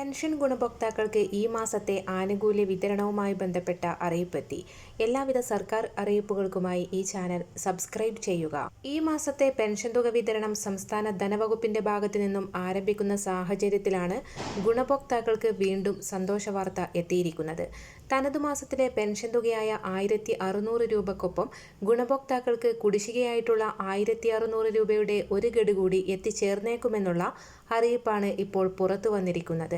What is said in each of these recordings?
Pension ഗുണഭോക്താക്കൾക്ക് ഈ മാസത്തെ ആനുകൂല്യ വിതരണവുമായി ബന്ധപ്പെട്ട അറിയിപ്പെത്തി. എല്ലാവിധ സർക്കാർ അറിയിപ്പുകൾക്കുമായി ഈ ചാനൽ സബ്സ്ക്രൈബ് ചെയ്യുക. ഈ മാസത്തെ പെൻഷൻ തുക വിതരണം സംസ്ഥാന ധനവകുപ്പിന്റെ ഭാഗത്തു നിന്നും ആരംഭിക്കുന്ന സാഹചര്യത്തിലാണ് ഗുണഭോക്താക്കൾക്ക് വീണ്ടും സന്തോഷ വാർത്ത എത്തിയിരിക്കുന്നത്. തനതു മാസത്തിലെ പെൻഷൻ തുകയായ ആയിരത്തി അറുന്നൂറ് രൂപക്കൊപ്പം ഗുണഭോക്താക്കൾക്ക് കുടിശ്ശികയായിട്ടുള്ള ആയിരത്തി അറുന്നൂറ് രൂപയുടെ ഒരു ഗഡു കൂടി എത്തിച്ചേർന്നേക്കുമെന്നുള്ള അറിയിപ്പാണ് ഇപ്പോൾ പുറത്തു വന്നിരിക്കുന്നത്.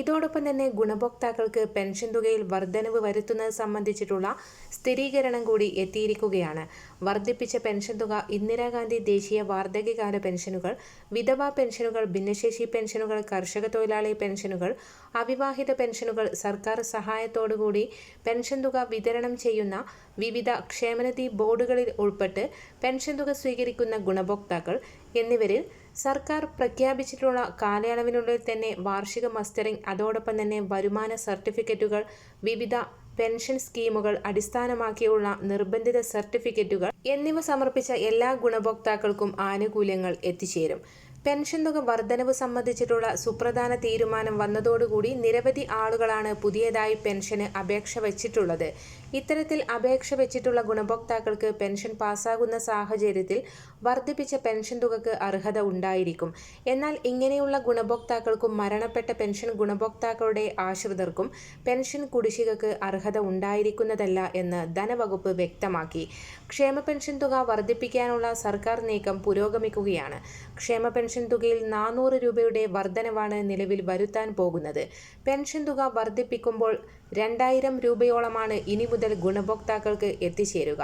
ഇതോടൊപ്പം തന്നെ ഗുണഭോക്താക്കൾക്ക് പെൻഷൻ തുകയിൽ വർധനവ് വരുത്തുന്നത് സംബന്ധിച്ചിട്ടുള്ള സ്ഥിരീകരണം കൂടി എത്തിയിരിക്കുകയാണ്. വർദ്ധിപ്പിച്ച പെൻഷൻ തുക ഇന്ദിരാഗാന്ധി ദേശീയ വാർദ്ധക്യകാല പെൻഷനുകൾ വിധവാ പെൻഷനുകൾ ഭിന്നശേഷി പെൻഷനുകൾ കർഷക തൊഴിലാളി പെൻഷനുകൾ അവിവാഹിത പെൻഷനുകൾ സർക്കാർ സഹായത്തോടുകൂടി പെൻഷൻ തുക വിതരണം ചെയ്യുന്ന വിവിധ ക്ഷേമനിധി ബോർഡുകളിൽ ഉൾപ്പെട്ട് പെൻഷൻ തുക സ്വീകരിക്കുന്ന ഗുണഭോക്താക്കൾ എന്നിവരിൽ സർക്കാർ പ്രഖ്യാപിച്ചിട്ടുള്ള കാലയളവിനുള്ളിൽ തന്നെ വാർഷിക മസ്റ്ററിംഗ് അതോടൊപ്പം തന്നെ വരുമാന സർട്ടിഫിക്കറ്റുകൾ വിവിധ പെൻഷൻ സ്കീമുകൾ അടിസ്ഥാനമാക്കിയുള്ള നിർബന്ധിത സർട്ടിഫിക്കറ്റുകൾ എന്നിവ സമർപ്പിച്ച എല്ലാ ഗുണഭോക്താക്കൾക്കും ആനുകൂല്യങ്ങൾ എത്തിച്ചേരും. പെൻഷൻ തുക വർധനവ് സംബന്ധിച്ചിട്ടുള്ള സുപ്രധാന തീരുമാനം വന്നതോടുകൂടി നിരവധി ആളുകളാണ് പുതിയതായി പെൻഷന് അപേക്ഷ വച്ചിട്ടുള്ളത്. ഇത്തരത്തിൽ അപേക്ഷ വെച്ചിട്ടുള്ള ഗുണഭോക്താക്കൾക്ക് പെൻഷൻ പാസ്സാകുന്ന സാഹചര്യത്തിൽ വർദ്ധിപ്പിച്ച പെൻഷൻ തുകക്ക് അർഹത ഉണ്ടായിരിക്കും. എന്നാൽ ഇങ്ങനെയുള്ള ഗുണഭോക്താക്കൾക്കും മരണപ്പെട്ട പെൻഷൻ ഗുണഭോക്താക്കളുടെ ആശ്രിതർക്കും പെൻഷൻ കുടിശ്ശികക്ക് അർഹത ഉണ്ടായിരിക്കുന്നതല്ല എന്ന് ധനവകുപ്പ് വ്യക്തമാക്കി. ക്ഷേമ പെൻഷൻ തുക വർദ്ധിപ്പിക്കാനുള്ള സർക്കാർ നീക്കം പുരോഗമിക്കുകയാണ്. ക്ഷേമ പെൻഷൻ തുകയിൽ നാനൂറ് രൂപയുടെ വർധനവാണ് നിലവിൽ വരുത്താൻ പോകുന്നത്. പെൻഷൻ തുക വർദ്ധിപ്പിക്കുമ്പോൾ രണ്ടായിരം രൂപയോളമാണ് ഇനി മുതൽ ഗുണഭോക്താക്കൾക്ക് എത്തിച്ചേരുക.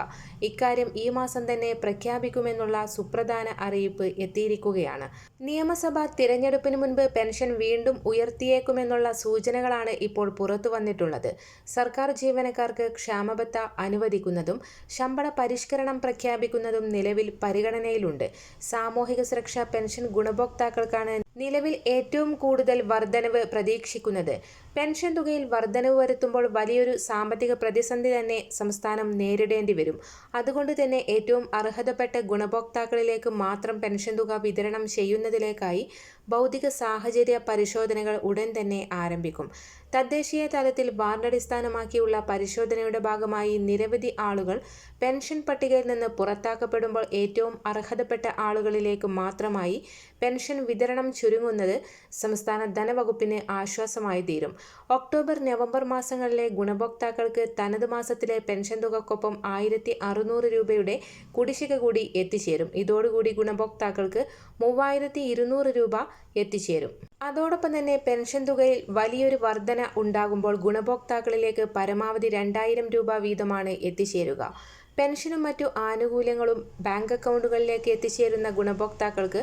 ഇക്കാര്യം ഈ മാസം തന്നെ പ്രഖ്യാപിക്കുമെന്നുള്ള സുപ്രധാന അറിയിപ്പ് എത്തിയിരിക്കുകയാണ്. നിയമസഭാ തിരഞ്ഞെടുപ്പിന് മുൻപ് പെൻഷൻ വീണ്ടും ഉയർത്തിയേക്കുമെന്നുള്ള സൂചനകളാണ് ഇപ്പോൾ പുറത്തു വന്നിട്ടുള്ളത്. സർക്കാർ ജീവനക്കാർക്ക് ക്ഷാമബത്ത അനുവദിക്കുന്നതും ശമ്പള പരിഷ്കരണം പ്രഖ്യാപിക്കുന്നതും നിലവിൽ പരിഗണനയിലുണ്ട്. സാമൂഹിക സുരക്ഷാ പെൻഷൻ ഗുണഭോക്താക്കൾക്കാണ് നിലവിൽ ഏറ്റവും കൂടുതൽ വർധനവ് പ്രതീക്ഷിക്കുന്നത്. പെൻഷൻ തുകയിൽ വർധനവ് വരുത്തുമ്പോൾ വലിയൊരു സാമ്പത്തിക പ്രതിസന്ധി തന്നെ സംസ്ഥാനം നേരിടേണ്ടി വരും. അതുകൊണ്ട് തന്നെ ഏറ്റവും അർഹതപ്പെട്ട ഗുണഭോക്താക്കളിലേക്ക് മാത്രം പെൻഷൻ തുക വിതരണം ചെയ്യുന്നതിലേക്കായി ഭൗതിക സാഹചര്യ പരിശോധനകൾ ഉടൻ തന്നെ ആരംഭിക്കും. തദ്ദേശീയ തലത്തിൽ വാർഡടിസ്ഥാനമാക്കിയുള്ള പരിശോധനയുടെ ഭാഗമായി നിരവധി ആളുകൾ പെൻഷൻ പട്ടികയിൽ നിന്ന് പുറത്താക്കപ്പെടുമ്പോൾ ഏറ്റവും അർഹതപ്പെട്ട ആളുകളിലേക്ക് മാത്രമായി പെൻഷൻ വിതരണം ചുരുങ്ങുന്നത് സംസ്ഥാന ധനവകുപ്പിന് ആശ്വാസമായി തീരും. ഒക്ടോബർ നവംബർ മാസങ്ങളിലെ ഗുണഭോക്താക്കൾക്ക് തനത് മാസത്തിലെ പെൻഷൻ തുകക്കൊപ്പം ആയിരത്തി അറുന്നൂറ് രൂപയുടെ കുടിശ്ശിക കൂടി എത്തിച്ചേരും. ഇതോടുകൂടി ഗുണഭോക്താക്കൾക്ക് മൂവായിരത്തി ഇരുന്നൂറ് രൂപ എത്തിച്ചേരും. അതോടൊപ്പം തന്നെ പെൻഷൻ തുകയിൽ വലിയൊരു വർധന ഉണ്ടാകുമ്പോൾ ഗുണഭോക്താക്കളിലേക്ക് പരമാവധി രണ്ടായിരം രൂപ വീതമാണ് എത്തിച്ചേരുക. പെൻഷനും മറ്റു ആനുകൂല്യങ്ങളും ബാങ്ക് അക്കൗണ്ടുകളിലേക്ക് എത്തിച്ചേരുന്ന ഗുണഭോക്താക്കൾക്ക്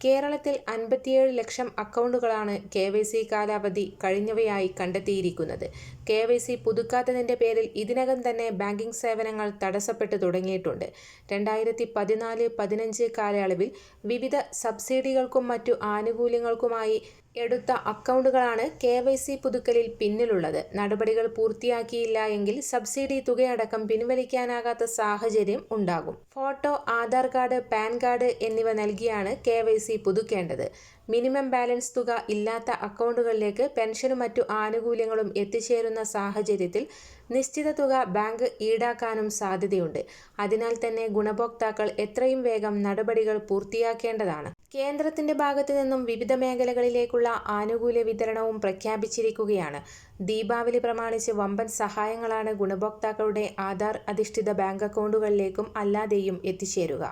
കേരളത്തിൽ അൻപത്തിയേഴ് ലക്ഷം അക്കൗണ്ടുകളാണ് കെ വൈ സി കാലാവധി കഴിഞ്ഞവയായി കണ്ടെത്തിയിരിക്കുന്നത്. കെ വൈ സി പുതുക്കാത്തതിന്റെ പേരിൽ ഇതിനകം തന്നെ ബാങ്കിംഗ് സേവനങ്ങൾ തടസ്സപ്പെട്ടു തുടങ്ങിയിട്ടുണ്ട്. രണ്ടായിരത്തി പതിനാല് പതിനഞ്ച് കാലയളവിൽ വിവിധ സബ്സിഡികൾക്കും മറ്റു ആനുകൂല്യങ്ങൾക്കുമായി എടുത്ത അക്കൗണ്ടുകളാണ് കെ വൈ സി പുതുക്കലിൽ പിന്നിലുള്ളത്. നടപടികൾ പൂർത്തിയാക്കിയില്ല എങ്കിൽ സബ്സിഡി തുകയടക്കം പിൻവലിക്കാനാകാത്ത സാഹചര്യം ഉണ്ടാകും. Photo Aadhaar card PAN card എന്നിവ നൽകിയാണ് കെ വൈ സി പുതുക്കേണ്ടത്. മിനിമം ബാലൻസ് തുക ഇല്ലാത്ത അക്കൗണ്ടുകളിലേക്ക് പെൻഷനും മറ്റു ആനുകൂല്യങ്ങളും എത്തിച്ചേരുന്ന സാഹചര്യത്തിൽ നിശ്ചിത തുക ബാങ്ക് ഈടാക്കാനും സാധ്യതയുണ്ട്. അതിനാൽ തന്നെ ഗുണഭോക്താക്കൾ എത്രയും വേഗം നടപടികൾ പൂർത്തിയാക്കേണ്ടതാണ്. കേന്ദ്രത്തിന്റെ ഭാഗത്തു നിന്നും വിവിധ മേഖലകളിലേക്കുള്ള ആനുകൂല്യ വിതരണവും പ്രഖ്യാപിച്ചിരിക്കുകയാണ്. ദീപാവലി പ്രമാണിച്ച് വമ്പൻ സഹായങ്ങളാണ് ഗുണഭോക്താക്കളുടെ ആധാർ അധിഷ്ഠിത ബാങ്ക് അക്കൗണ്ടുകളിലേക്കും അല്ലാതെയും എത്തിച്ചേരുക.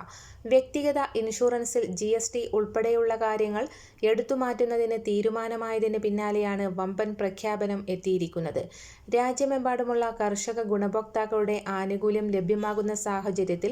വ്യക്തിഗത ഇൻഷുറൻസിൽ ജി എസ് ടി ഉൾപ്പെടെയുള്ള കാര്യങ്ങൾ എടുത്തുമാറ്റുന്നതിന് തീരുമാനമായതിന് പിന്നാലെയാണ് വമ്പൻ പ്രഖ്യാപനം എത്തിയിരിക്കുന്നത്. രാജ്യമെമ്പാടുമുള്ള കർഷക ഗുണഭോക്താക്കളുടെ ആനുകൂല്യം ലഭ്യമാകുന്ന സാഹചര്യത്തിൽ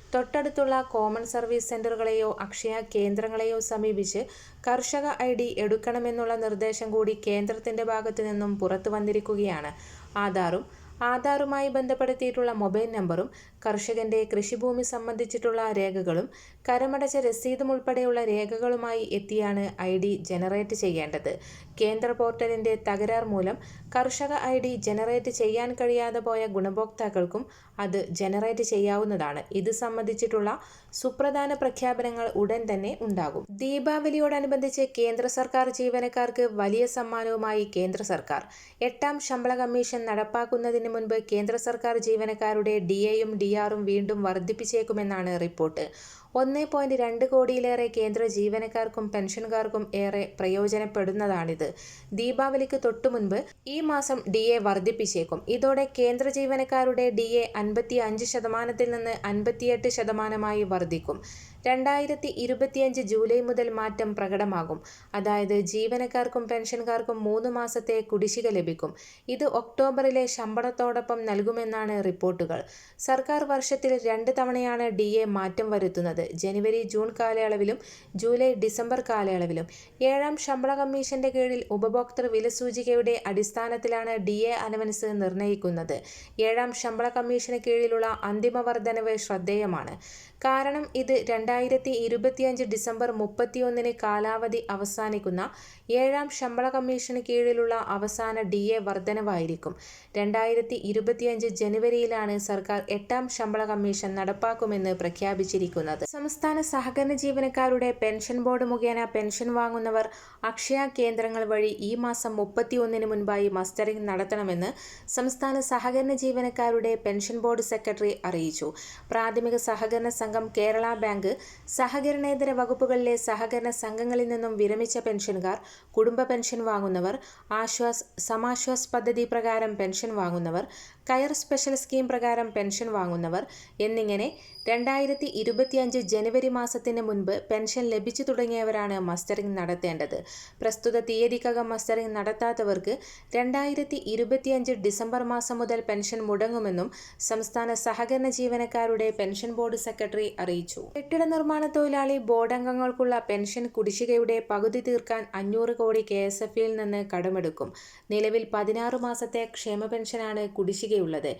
തൊട്ടടുത്തുള്ള കോമൺ സർവീസ് സെന്ററുകളെയോ അക്ഷയ കേന്ദ്രങ്ങളെയോ സമീപിച്ച് കർഷക ഐ ഡി എടുക്കണമെന്നുള്ള നിർദ്ദേശം കൂടി കേന്ദ്രത്തിന്റെ ഭാഗത്തു നിന്നും പുറത്തു വന്നിരിക്കുകയാണ്. ആധാറും ആധാറുമായി ബന്ധപ്പെടുത്തിയിട്ടുള്ള മൊബൈൽ നമ്പറും കർഷകന്റെ കൃഷിഭൂമി സംബന്ധിച്ചിട്ടുള്ള രേഖകളും കരമടച്ച രസീതും ഉൾപ്പെടെയുള്ള രേഖകളുമായി എത്തിയാണ് ഐ ഡി ജനറേറ്റ് ചെയ്യേണ്ടത്. കേന്ദ്ര പോർട്ടലിന്റെ തകരാർ മൂലം കർഷക ഐ ഡി ജനറേറ്റ് ചെയ്യാൻ കഴിയാതെ പോയ ഗുണഭോക്താക്കൾക്കും അത് ജനറേറ്റ് ചെയ്യാവുന്നതാണ്. ഇത് സംബന്ധിച്ചിട്ടുള്ള സുപ്രധാന പ്രഖ്യാപനങ്ങൾ ഉടൻ തന്നെ ഉണ്ടാകും. ദീപാവലിയോടനുബന്ധിച്ച് കേന്ദ്ര സർക്കാർ ജീവനക്കാർക്ക് വലിയ സമ്മാനവുമായി കേന്ദ്ര സർക്കാർ. എട്ടാം ശമ്പള കമ്മീഷൻ നടപ്പാക്കുന്നതിന് മുൻപ് കേന്ദ്ര സർക്കാർ ജീവനക്കാരുടെ ഡി എയും ഡി ആറും വീണ്ടും വർദ്ധിപ്പിച്ചേക്കുമെന്നാണ് റിപ്പോർട്ട്. ഒന്ന് പോയിന്റ് രണ്ട് കോടിയിലേറെ കേന്ദ്ര ജീവനക്കാർക്കും പെൻഷൻകാർക്കും ഏറെ പ്രയോജനപ്പെടുന്നതാണിത്. ദീപാവലിക്ക് തൊട്ടു മുൻപ് ഈ മാസം ഡി എ വർദ്ധിപ്പിച്ചേക്കും. ഇതോടെ കേന്ദ്ര ജീവനക്കാരുടെ ഡി എ അൻപത്തി അഞ്ച് ശതമാനത്തിൽ നിന്ന് അൻപത്തിയെട്ട് ശതമാനമായി വർദ്ധിക്കും. രണ്ടായിരത്തി ഇരുപത്തിയഞ്ച് ജൂലൈ മുതൽ മാറ്റം പ്രകടമാകും. അതായത് ജീവനക്കാർക്കും പെൻഷൻകാർക്കും മൂന്ന് മാസത്തെ കുടിശ്ശിക ലഭിക്കും. ഇത് ഒക്ടോബറിലെ ശമ്പളത്തോടൊപ്പം നൽകുമെന്നാണ് റിപ്പോർട്ടുകൾ. സർക്കാർ വർഷത്തിൽ രണ്ട് തവണയാണ് ഡി എ മാറ്റം വരുത്തുന്നത്. ജനുവരി ജൂൺ കാലയളവിലും ജൂലൈ ഡിസംബർ കാലയളവിലും. ഏഴാം ശമ്പള കമ്മീഷന്റെ കീഴിൽ ഉപഭോക്തൃ വിലസൂചികയുടെ അടിസ്ഥാനത്തിലാണ് ഡി എ അലവൻസ് നിർണയിക്കുന്നത് ഏഴാം ശമ്പള കമ്മീഷന് കീഴിലുള്ള അന്തിമ വർധനവ് ശ്രദ്ധേയമാണ്. കാരണം ഇത് രണ്ടായിരത്തി ഇരുപത്തിയഞ്ച് ഡിസംബർ മുപ്പത്തിയൊന്നിന് കാലാവധി അവസാനിക്കുന്ന ഏഴാം ശമ്പള കമ്മീഷന് കീഴിലുള്ള അവസാന ഡി എ വർധനവായിരിക്കും. രണ്ടായിരത്തി ഇരുപത്തിയഞ്ച് ജനുവരിയിലാണ് സർക്കാർ എട്ടാം ശമ്പള കമ്മീഷൻ നടപ്പാക്കുമെന്ന് പ്രഖ്യാപിച്ചിരിക്കുന്നത്. സംസ്ഥാന സഹകരണ ജീവനക്കാരുടെ പെൻഷൻ ബോർഡ് മുഖേന പെൻഷൻ വാങ്ങുന്നവർ അക്ഷയ കേന്ദ്രങ്ങൾ വഴി ഈ മാസം മുപ്പത്തിയൊന്നിന് മുൻപായി മസ്റ്ററിംഗ് നടത്തണമെന്ന് സംസ്ഥാന സഹകരണ ജീവനക്കാരുടെ പെൻഷൻ ബോർഡ് സെക്രട്ടറി അറിയിച്ചു. പ്രാഥമിക സഹകരണ സംഘം കേരള ബാങ്ക് സഹകരണേതര വകുപ്പുകളിലെ സഹകരണ സംഘങ്ങളിൽ നിന്നും വിരമിച്ച പെൻഷൻകാർ കുടുംബ പെൻഷൻ വാങ്ങുന്നവർ ആശ്വാസ് സമാശ്വാസ് പദ്ധതി പ്രകാരം പെൻഷൻ വാങ്ങുന്നവർ കയർ സ്പെഷ്യൽ സ്കീം പ്രകാരം പെൻഷൻ വാങ്ങുന്നവർ എന്നിങ്ങനെ രണ്ടായിരത്തി ഇരുപത്തിയഞ്ച് ജനുവരി മാസത്തിന് മുൻപ് പെൻഷൻ ലഭിച്ചു തുടങ്ങിയവരാണ് മസ്റ്ററിംഗ് നടത്തേണ്ടത്. പ്രസ്തുത തീയതിക്കകം മസ്റ്ററിംഗ് നടത്താത്തവർക്ക് രണ്ടായിരത്തി ഇരുപത്തിയഞ്ച് ഡിസംബർ മാസം മുതൽ പെൻഷൻ മുടങ്ങുമെന്നും സംസ്ഥാന സഹകരണ ജീവനക്കാരുടെ പെൻഷൻ ബോർഡ് സെക്രട്ടറി അറിയിച്ചു. കെട്ടിട നിർമ്മാണ തൊഴിലാളി ബോർഡ് അംഗങ്ങൾക്കുള്ള പെൻഷൻ കുടിശ്ശികയുടെ പകുതി തീർക്കാൻ അഞ്ഞൂറ് കോടി കെ നിന്ന് കടമെടുക്കും. നിലവിൽ പതിനാറ് മാസത്തെ ക്ഷേമ പെൻഷനാണ് உள்ளது.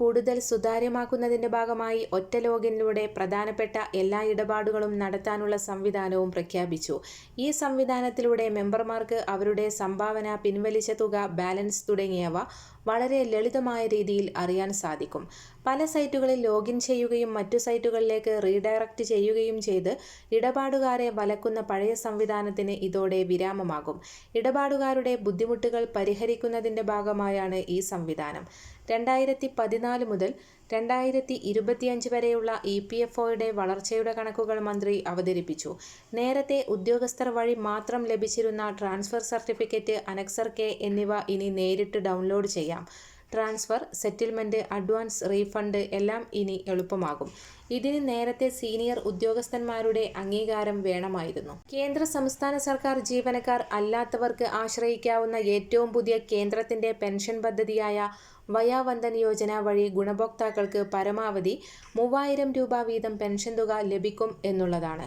കൂടുതൽ സുതാര്യമാക്കുന്നതിന്റെ ഭാഗമായി ഒറ്റ ലോഗിനിലൂടെ പ്രധാനപ്പെട്ട എല്ലാ ഇടപാടുകളും നടത്താനുള്ള സംവിധാനവും പ്രഖ്യാപിച്ചു. ഈ സംവിധാനത്തിലൂടെ മെമ്പർമാർക്ക് അവരുടെ സംഭാവന പിൻവലിച്ച തുക ബാലൻസ് തുടങ്ങിയവ വളരെ ലളിതമായ രീതിയിൽ അറിയാൻ സാധിക്കും. പല സൈറ്റുകളിൽ ലോഗിൻ ചെയ്യുകയും മറ്റു സൈറ്റുകളിലേക്ക് റീഡയറക്റ്റ് ചെയ്യുകയും ചെയ്ത് ഇടപാടുകാരെ വലക്കുന്ന പഴയ സംവിധാനത്തിന് ഇതോടെ വിരാമമാകും. ഇടപാടുകാരുടെ ബുദ്ധിമുട്ടുകൾ പരിഹരിക്കുന്നതിന്റെ ഭാഗമായാണ് ഈ സംവിധാനം. രണ്ടായിരത്തി പതിനാല് മുതൽ രണ്ടായിരത്തി ഇരുപത്തിയഞ്ച് വരെയുള്ള ഇ പി എഫ് ഒയുടെ വളർച്ചയുടെ കണക്കുകൾ മന്ത്രി അവതരിപ്പിച്ചു. നേരത്തെ ഉദ്യോഗസ്ഥർ വഴി മാത്രം ലഭിച്ചിരുന്ന ട്രാൻസ്ഫർ സർട്ടിഫിക്കറ്റ് അനക്സർ കെ എന്നിവ ഇനി നേരിട്ട് ഡൗൺലോഡ് ചെയ്യാം. ട്രാൻസ്ഫർ സെറ്റിൽമെന്റ് അഡ്വാൻസ് റീഫണ്ട് എല്ലാം ഇനി എളുപ്പമാകും. ഇതിന് നേരത്തെ സീനിയർ ഉദ്യോഗസ്ഥന്മാരുടെ അംഗീകാരം വേണമായിരുന്നു. കേന്ദ്ര സംസ്ഥാന സർക്കാർ ജീവനക്കാർ അല്ലാത്തവർക്ക് ആശ്രയിക്കാവുന്ന ഏറ്റവും പുതിയ കേന്ദ്രത്തിന്റെ പെൻഷൻ പദ്ധതിയായ വയാവന്ദൻ യോജന വഴി ഗുണഭോക്താക്കൾക്ക് പരമാവധി മൂവായിരം രൂപ വീതം പെൻഷൻ തുക ലഭിക്കും എന്നുള്ളതാണ്.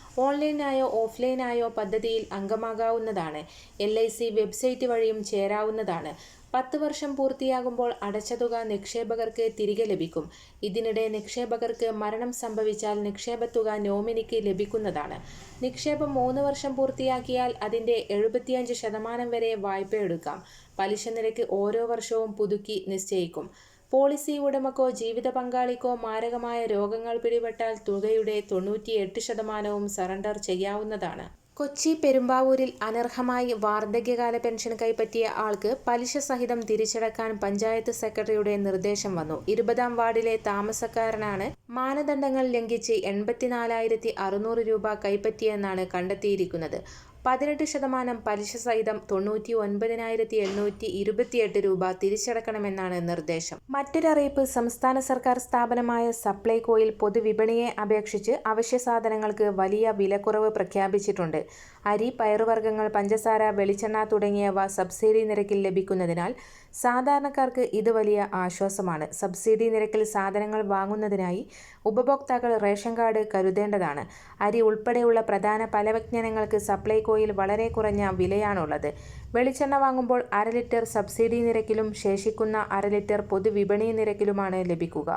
ഓൺലൈനായോ ഓഫ്ലൈനായോ പദ്ധതിയിൽ അംഗമാകാവുന്നതാണ്. എൽ ഐ സി വെബ്സൈറ്റ് വഴിയും ചേരാവുന്നതാണ്. പത്ത് വർഷം പൂർത്തിയാകുമ്പോൾ അടച്ച തുക നിക്ഷേപകർക്ക് തിരികെ ലഭിക്കും. ഇതിനിടെ നിക്ഷേപകർക്ക് മരണം സംഭവിച്ചാൽ നിക്ഷേപത്തുക നോമിനിക്ക് ലഭിക്കുന്നതാണ്. നിക്ഷേപം മൂന്ന് വർഷം പൂർത്തിയാക്കിയാൽ അതിന്റെ എഴുപത്തിയഞ്ച് ശതമാനം വരെ വായ്പ എടുക്കാം പലിശ നിരക്ക് ഓരോ വർഷവും പുതുക്കി നിശ്ചയിക്കും. പോളിസി ഉടമക്കോ ജീവിത പങ്കാളിക്കോ മാരകമായ രോഗങ്ങൾ പിടിപെട്ടാൽ തുകയുടെ തൊണ്ണൂറ്റിയെട്ട് ശതമാനവും സറണ്ടർ ചെയ്യാവുന്നതാണ്. കൊച്ചി പെരുമ്പാവൂരിൽ അനർഹമായി വാർദ്ധക്യകാല പെൻഷൻ കൈപ്പറ്റിയ ആൾക്ക് പലിശ സഹിതം തിരിച്ചടക്കാൻ പഞ്ചായത്ത് സെക്രട്ടറിയുടെ നിർദ്ദേശം വന്നു. ഇരുപതാം വാർഡിലെ താമസക്കാരനാണ് മാനദണ്ഡങ്ങൾ ലംഘിച്ച് എൺപത്തിനാലായിരത്തി അറുന്നൂറ് രൂപ കൈപ്പറ്റിയെന്നാണ് കണ്ടെത്തിയിരിക്കുന്നത്. പതിനെട്ട് ശതമാനം പലിശ സഹിതം തൊണ്ണൂറ്റി ഒൻപതിനായിരത്തി എണ്ണൂറ്റി ഇരുപത്തിയെട്ട് രൂപ തിരിച്ചടക്കണമെന്നാണ് നിർദ്ദേശം. മറ്റൊരറിയിപ്പ് സംസ്ഥാന സർക്കാർ സ്ഥാപനമായ സപ്ലൈകോയിൽ പൊതുവിപണിയെ അപേക്ഷിച്ച് അവശ്യ സാധനങ്ങൾക്ക് വലിയ വിലക്കുറവ് പ്രഖ്യാപിച്ചിട്ടുണ്ട്. അരി പയറുവർഗങ്ങൾ പഞ്ചസാര വെളിച്ചെണ്ണ തുടങ്ങിയവ സബ്സിഡി നിരക്കിൽ ലഭിക്കുന്നതിനാൽ സാധാരണക്കാർക്ക് ഇത് വലിയ ആശ്വാസമാണ്. സബ്സിഡി നിരക്കിൽ സാധനങ്ങൾ വാങ്ങുന്നതിനായി ഉപഭോക്താക്കൾ റേഷൻ കാർഡ് കരുതേണ്ടതാണ്. അരി ഉൾപ്പെടെയുള്ള പ്രധാന പലവ്യഞ്ജനങ്ങൾക്ക് സപ്ലൈകോയിൽ വളരെ കുറഞ്ഞ വിലയാണുള്ളത്. വെളിച്ചെണ്ണ വാങ്ങുമ്പോൾ അര ലിറ്റർ സബ്സിഡി നിരക്കിലും ശേഷിക്കുന്ന അര ലിറ്റർ പൊതുവിപണി നിരക്കിലുമാണ് ലഭിക്കുക.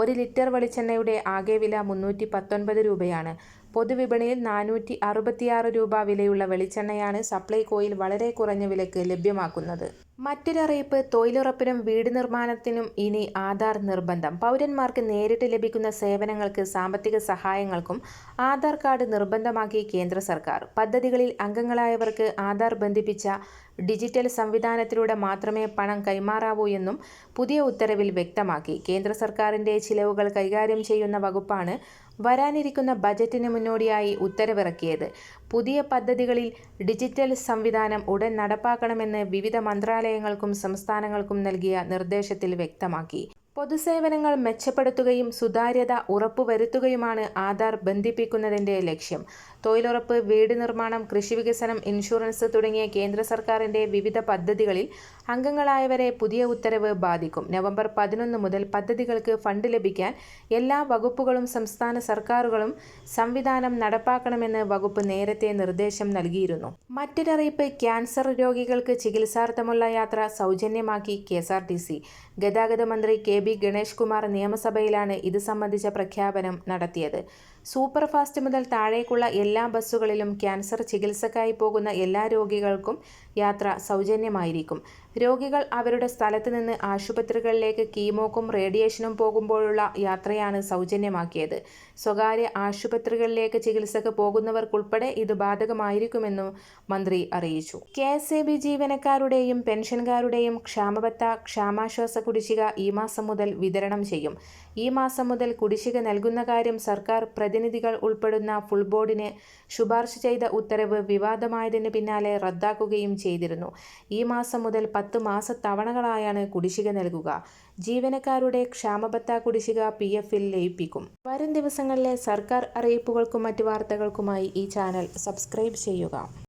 ഒരു ലിറ്റർ വെളിച്ചെണ്ണയുടെ ആകെ വില മുന്നൂറ്റി പത്തൊൻപത് രൂപയാണ്. പൊതുവിപണിയിൽ നാനൂറ്റി അറുപത്തിയാറ് രൂപ വിലയുള്ള വെളിച്ചെണ്ണയാണ് സപ്ലൈകോയിൽ വളരെ കുറഞ്ഞ വിലക്ക് ലഭ്യമാക്കുന്നത്. മറ്റൊരറിയിപ്പ് തൊഴിലുറപ്പിനും വീട് നിർമ്മാണത്തിനും ഇനി ആധാർ നിർബന്ധം. പൗരന്മാർക്ക് നേരിട്ട് ലഭിക്കുന്ന സേവനങ്ങൾക്ക് സാമ്പത്തിക സഹായങ്ങൾക്കും ആധാർ കാർഡ് നിർബന്ധമാക്കി കേന്ദ്ര സർക്കാർ. പദ്ധതികളിൽ അംഗങ്ങളായവർക്ക് ആധാർ ബന്ധിപ്പിച്ച ഡിജിറ്റൽ സംവിധാനത്തിലൂടെ മാത്രമേ പണം കൈമാറാവൂ എന്നും പുതിയ ഉത്തരവിൽ വ്യക്തമാക്കി. കേന്ദ്ര സർക്കാരിന്റെ ചിലവുകൾ കൈകാര്യം ചെയ്യുന്ന വകുപ്പാണ് വരാനിരിക്കുന്ന ബജറ്റിന് മുന്നോടിയായി ഉത്തരവിറക്കിയത്. പുതിയ പദ്ധതികളിൽ ഡിജിറ്റൽ സംവിധാനം ഉടൻ നടപ്പാക്കണമെന്ന് വിവിധ മന്ത്രാലയങ്ങൾക്കും സംസ്ഥാനങ്ങൾക്കും നൽകിയ നിർദ്ദേശത്തിൽ വ്യക്തമാക്കി. പൊതുസേവനങ്ങൾ മെച്ചപ്പെടുത്തുകയും സുതാര്യത ഉറപ്പുവരുത്തുകയുമാണ് ആധാർ ബന്ധിപ്പിക്കുന്നതിന്റെ ലക്ഷ്യം. തൊഴിലുറപ്പ് വീട് നിർമ്മാണം കൃഷി വികസനം ഇൻഷുറൻസ് തുടങ്ങിയ കേന്ദ്ര സർക്കാരിന്റെ വിവിധ പദ്ധതികളിൽ അംഗങ്ങളായവരെ പുതിയ ഉത്തരവ് ബാധിക്കും. നവംബർ പതിനൊന്ന് മുതൽ പദ്ധതികൾക്ക് ഫണ്ട് ലഭിക്കാൻ എല്ലാ വകുപ്പുകളും സംസ്ഥാന സർക്കാരുകളും സംവിധാനം നടപ്പാക്കണമെന്ന് വകുപ്പ് നേരത്തെ നിർദ്ദേശം നൽകിയിരുന്നു. മറ്റൊരറിയിപ്പ് ക്യാൻസർ രോഗികൾക്ക് ചികിത്സാർത്ഥമുള്ള യാത്ര സൗജന്യമാക്കി K S R T C. ഗതാഗത മന്ത്രി കെ ബി ഗണേഷ് കുമാർ നിയമസഭയിലാണ് ഇത് സംബന്ധിച്ച പ്രഖ്യാപനം നടത്തിയത്. സൂപ്പർ ഫാസ്റ്റ് മുതൽ താഴേക്കുള്ള എല്ലാ ബസ്സുകളിലും ക്യാൻസർ ചികിത്സക്കായി പോകുന്ന എല്ലാ രോഗികൾക്കും യാത്ര സൗജന്യമായിരിക്കും. രോഗികൾ അവരുടെ സ്ഥലത്ത് നിന്ന് ആശുപത്രികളിലേക്ക് കീമോക്കും റേഡിയേഷനും പോകുമ്പോഴുള്ള യാത്രയാണ് സൗജന്യമാക്കിയത്. സ്വകാര്യ ആശുപത്രികളിലേക്ക് ചികിത്സക്ക് പോകുന്നവർക്കുൾപ്പെടെ ഇത് ബാധകമായിരിക്കുമെന്നും മന്ത്രി അറിയിച്ചു. കെ എസ് എ ബി ജീവനക്കാരുടെയും പെൻഷൻകാരുടെയും ക്ഷാമബത്ത ക്ഷാമാശ്വാസ കുടിശ്ശിക ഈ മാസം മുതൽ വിതരണം ചെയ്യും. ഈ മാസം മുതൽ കുടിശ്ശിക നൽകുന്ന കാര്യം സർക്കാർ പ്രതിനിധികൾ ഉൾപ്പെടുന്ന ഫുൾ ബോർഡിന് ശുപാർശ ചെയ്ത ഉത്തരവ് വിവാദമായതിന് പിന്നാലെ റദ്ദാക്കുകയും ചെയ്തിരുന്നു. ഈ മാസം മുതൽ പത്ത് മാസ തവണകളായാണ് കുടിശ്ശിക നൽകുക. ജീവനക്കാരുടെ ക്ഷാമബത്ത കുടിശ്ശിക പി എഫിൽ ലയിപ്പിക്കും. വരും ദിവസങ്ങളിലെ സർക്കാർ അറിയിപ്പുകൾക്കും മറ്റു വാർത്തകൾക്കുമായി ഈ ചാനൽ സബ്സ്ക്രൈബ് ചെയ്യുക.